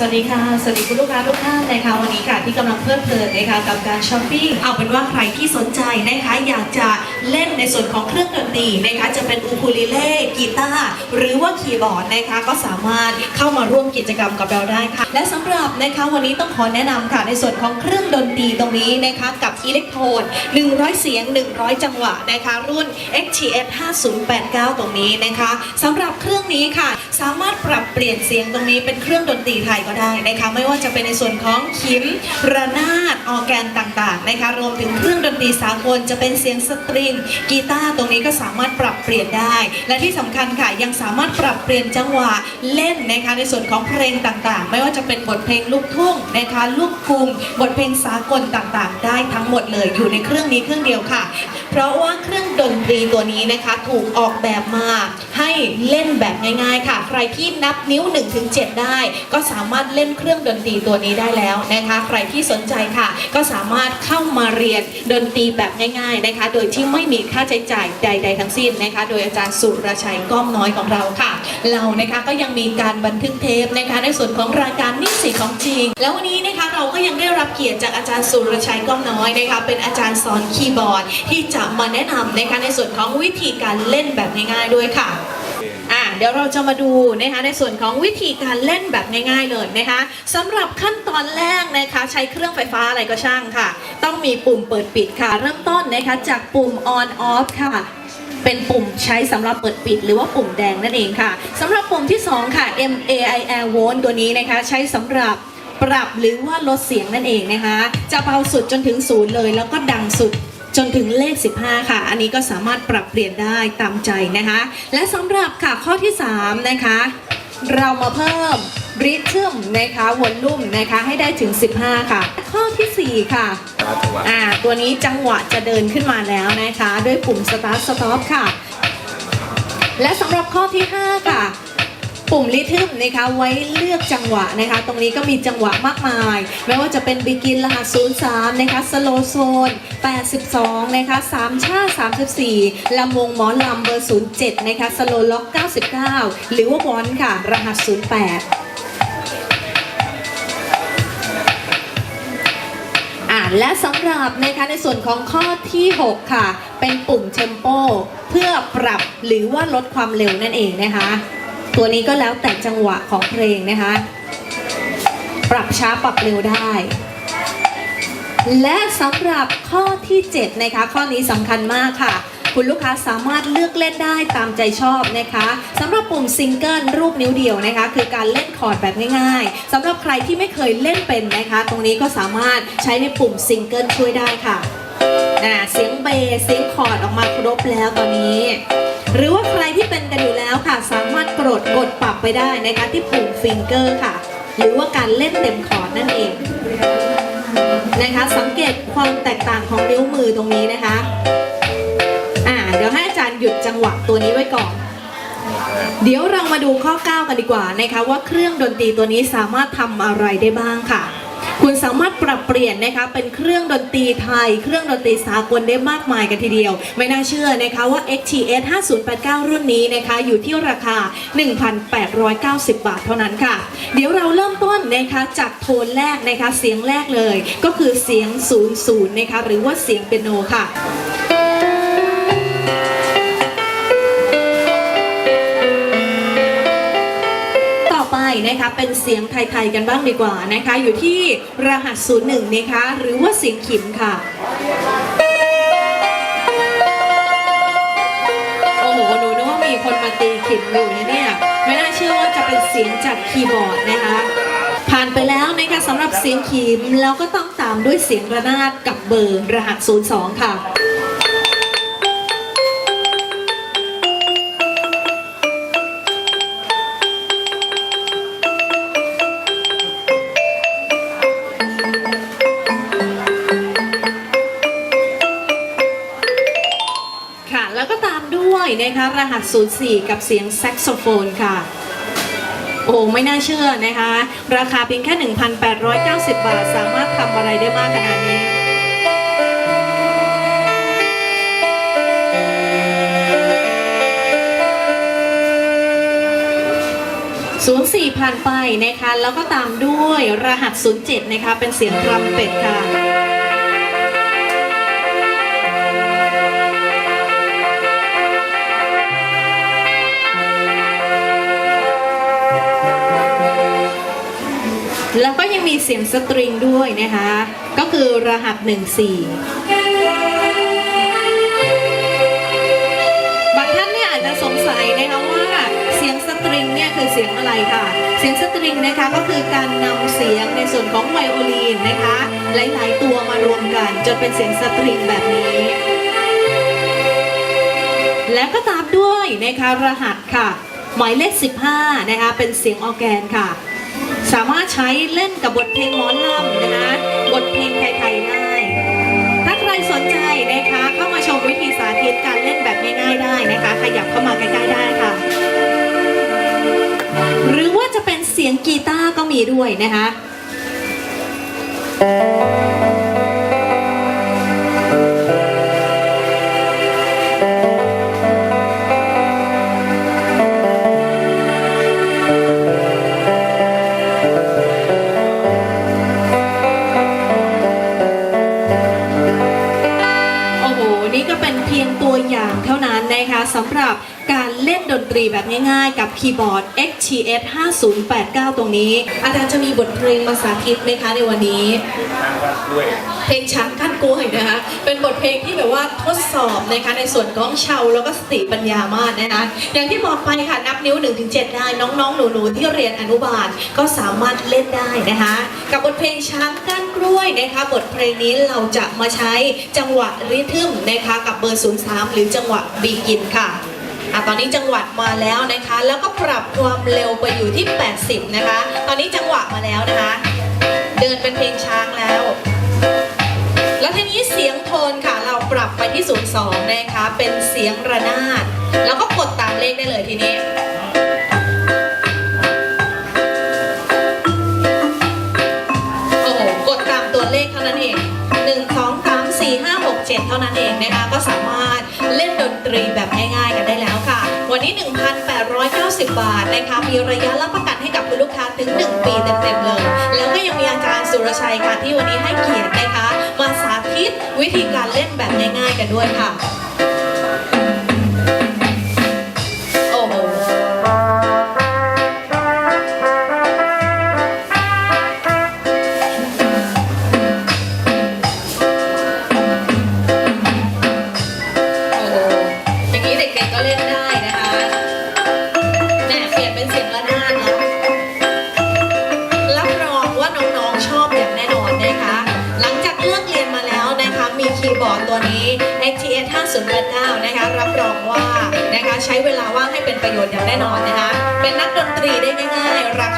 สวัสดีค่ะ สวัสดีคุณลูกค้าทุกท่านนะคะวันนี้ค่ะที่กำลังเพลิดเพลินนะคะกับการช้อปปิ้งเอาเป็นว่าใครที่สนใจนะคะอยากจะ เล่นในส่วนของเครื่องดนตรีนะคะจะเป็นอูคูเลเล่กีตาร์หรือว่าคีย์บอร์ดนะคะก็สามารถเข้ามาร่วมกิจกรรมกับเราได้ค่ะ และสำหรับนะคะวันนี้ต้องขอแนะนำค่ะในส่วนของเครื่องดนตรีตรงนี้นะคะกับอิเล็กโทน100 เสียง 100 จังหวะนะคะรุ่น XTS 5089 ตรงนี้นะคะสำหรับเครื่องนี้ค่ะ สามารถปรับเปลี่ยนเสียงตรงนี้เป็นเครื่องดนตรีไทยก็ได้นะคะไม่ว่าจะเป็นในส่วนของขิมระนาดออแกนต่างๆนะคะรวมถึงเครื่องดนตรีสากลจะเป็นเสียงสตริงกีตาร์ตรงนี้ก็สามารถปรับเปลี่ยนได้ และที่สำคัญค่ะยังสามารถปรับเปลี่ยนจังหวะเล่นนะคะในส่วนของเพลงต่างๆ ไม่ว่าจะเป็นบทเพลงลูกทุ่งนะคะลูกกรุงบทเพลงสากลต่างๆ ได้ทั้งหมดเลยอยู่ในเครื่องนี้เครื่องเดียวค่ะ เพราะว่าเครื่องดนตรีตัวนี้นะคะถูกออกแบบมาให้เล่นแบบง่ายๆ ค่ะ ใครที่นับนิ้ว 1-7 ได้ ก็สามารถเล่นเครื่องดนตรีตัวนี้ได้แล้วนะคะ ใครที่สนใจค่ะ ก็สามารถเข้ามาเรียนดนตรีแบบง่าย ๆนะคะ โดยที่ไม่ไม่มีค่าใช้จ่ายใด ๆ ทั้งสิ้นนะคะ โดยอาจารย์สุรชัยก้อมน้อยของเราค่ะ เรานะคะก็ยังมีการบันทึกเทปนะคะในส่วนของรายการนิสิตของจริง แล้ววันนี้นะคะเราก็ยังได้รับเกียรติจากอาจารย์สุรชัยก้อมน้อยนะคะเป็นอาจารย์สอนคีย์บอร์ดที่จะมาแนะนำนะคะในส่วนของวิธีการเล่นแบบง่ายๆด้วยค่ะ เดี๋ยวเราจะมาดูนะคะในส่วนของวิธีการเล่นแบบง่ายๆเลยนะคะสำหรับขั้นตอนแรกนะคะใช้เครื่องไฟฟ้าอะไรก็ช่างค่ะ ต้องมีปุ่มเปิดปิดค่ะ เริ่มต้นนะคะจากปุ่ม on off ค่ะเป็นปุ่มใช้สำหรับเปิดปิดหรือว่าปุ่มแดงนั่นเองค่ะสำหรับปุ่มที่ 2 ค่ะ M A I L volt ตัวนี้นะคะ ใช้สำหรับปรับหรือว่าลดเสียงนั่นเองนะคะ จะเบาสุดจนถึงศูนย์เลย แล้วก็ดังสุด จนถึงเลข 15 ค่ะ อันนี้ก็สามารถปรับเปลี่ยนได้ตามใจนะคะ และสำหรับค่ะข้อที่ 3 นะคะ เรามาเพิ่มริทึมนะคะวนลุ่มนะคะให้ได้ถึง 15 ค่ะ ข้อทีสี่ 4 ค่ะอ่าตัวนี้จังหวะจะเดินขึ้นมาแล้วนะคะ ด้วยปุ่ม start stop ค่ะ และสำหรับข้อที่ 5 ค่ะ ปุ่มริทึมนะคะไว้เลือกจังหวะนะคะ ตรงนี้ก็มีจังหวะมากมาย ไม่ว่าจะเป็นบิกินรหัส 03 นะคะสโลโซน 82 นะคะ 3 ชา 34 ลำวงหมอลำเบอร์ 07 นะคะสโลล็อก 99 หรือว่าวอนค่ะ รหัส 08อ่าและสำหรับนะคะในส่วนของข้อที่ 6 ค่ะ เป็นปุ่มเทมโป เพื่อปรับหรือว่าลดความเร็วนั่นเองนะคะ ตัวนี้ก็แล้วแต่จังหวะของเพลงนะคะ ปรับช้าปรับเร็วได้ และสำหรับข้อที่7นะคะข้อนี้สำคัญมากค่ะ คุณลูกค้าสามารถเลือกเล่นได้ตามใจชอบนะคะสำหรับปุ่มซิงเกิลรูปนิ้วเดียวนะคะ คือการเล่นคอร์ดแบบง่ายๆสำหรับใครที่ไม่เคยเล่นเป็นนะคะ ตรงนี้ก็สามารถใช้ในปุ่มซิงเกิลช่วยได้ค่ะอ่าเสียงเบสเสียงคอร์ดออกมาครบแล้วตอนนี้ หรือว่าใครที่เป็นกันอยู่แล้วค่ะ สามารถกดกดปรับไปได้นะคะที่ปุ่มฟิงเกอร์ค่ะ หรือว่าการเล่นเต็มคอร์ดนั่นเองนะคะสังเกตความแตกต่างของนิ้วมือตรงนี้นะคะอ่าเดี๋ยวให้อาจารย์หยุดจังหวะตัวนี้ไว้ก่อน เดี๋ยวเรามาดูข้อ 9 กันดีกว่านะคะว่าเครื่องดนตรีตัวนี้สามารถทำอะไรได้บ้างค่ะ คุณสามารถปรับเปลี่ยนนะคะเป็นเครื่องดนตรีไทย เครื่องดนตรีสากลได้มากมายกันทีเดียว ไม่น่าเชื่อนะคะว่า XTS 5089 รุ่นนี้นะคะอยู่ที่ราคา 1,890 บาทเท่านั้นค่ะ เดี๋ยวเราเริ่มต้นนะคะจากโทนแรกนะคะเสียงแรกเลย ก็คือเสียง 00 นะคะหรือว่าเสียงเปียโนค่ะ นะคะเป็นเสียงไทยๆกันบ้างดีกว่านะคะ อยู่ที่รหัส 01 นะคะ หรือว่าเสียงขิมค่ะ โอ้โหหนูนึกว่ามีคนมาตีขิมอยู่นะเนี่ย ไม่น่าเชื่อว่าจะเป็นเสียงจากคีย์บอร์ดนะคะผ่านไปแล้วนะคะสำหรับเสียงขิมแล้วก็ต้องตามด้วยเสียงระนาดกับเบอร์รหัส 02 ค่ะ ตามด้วยนะคะ รหัส 04 กับเสียงแซกโซโฟนค่ะ โอ้ไม่น่าเชื่อนะคะ ราคาเพียงแค่ 1,890 บาท สามารถทำอะไรได้มากขนาดนี้04ผ่านไปนะคะ แล้วก็ตามด้วยรหัส 07 นะคะ เป็นเสียงทรัมเป็ตค่ะ แล้วก็ยังมีเสียงสตริงด้วยนะคะ ก็คือรหัส 14 บางท่านเนี่ยอาจจะสงสัยนะคะว่าเสียงสตริงเนี่ยคือเสียงอะไรค่ะ เสียงสตริงนะคะก็คือการนำเสียงในส่วนของไวโอลินนะคะ หลายๆ ตัวมารวมกันจนเป็นเสียงสตริงแบบนี้ และก็ตามด้วยนะคะรหัสค่ะ หมายเลข 15 นะคะเป็นเสียงออแกนค่ะ สามารถใช้เล่นกับบทเพลงหมอลำนะคะบทเพลงไทยๆได้ ถ้าใครสนใจนะคะเข้ามาชมวิธีสาธิตการเล่นแบบง่ายๆได้นะคะ ขยับเข้ามาใกล้ๆได้ค่ะ หรือว่าจะเป็นเสียงกีตาร์ก็มีด้วยนะคะ เพียงตัวอย่างเท่านั้นนะคะสำหรับการเล่นดนตรีแบบง่ายๆ กับคีย์บอร์ด XTS 5089 ตรงนี้ อาจารย์จะมีบทเพลงมาสาธิตไหมคะในวันนี้ เพลงช้างขั้นกล้วยนะคะ เป็นบทเพลงที่แบบว่าทดสอบนะคะในส่วนของเชาแล้วก็สติปัญญามากนะคะอย่างที่บอกไปค่ะนับนิ้ว 1-7 ได้น้องๆ หนูๆ ที่เรียนอนุบาลก็สามารถเล่นได้นะคะ กับบทเพลงช้างก้น กล้วยนะคะบทเพลงนี้เราจะมาใช้จังหวะริทึมนะคะกับเบอร์ 03 หรือจังหวะบีกินค่ะอะตอนนี้จังหวะมาแล้วนะคะ แล้วก็ปรับความเร็วไปอยู่ที่ 80 นะคะ ตอนนี้จังหวะมาแล้วนะคะ เดินเป็นเพลงช้างแล้ว แล้วทีนี้เสียงโทนค่ะ เราปรับไปที่ 02 นะคะ เป็นเสียงระนาด แล้วก็กดตามเลขได้เลยทีนี้ 1,890 บาทนะคะมีระยะรับประกันให้กับคุณลูกค้าถึง 1 ปีเต็มๆเลย แล้วก็ยังมีอาจารย์สุรชัยค่ะที่วันนี้ให้เกียรตินะคะมาสาธิตวิธีการเล่นแบบง่ายๆกันด้วยค่ะ XTS 5089นะคะ รับรองว่านะคะใช้เวลาว่างให้เป็นประโยชน์อย่างแน่นอนนะคะ เป็นนักดนตรีได้ง่ายๆราคา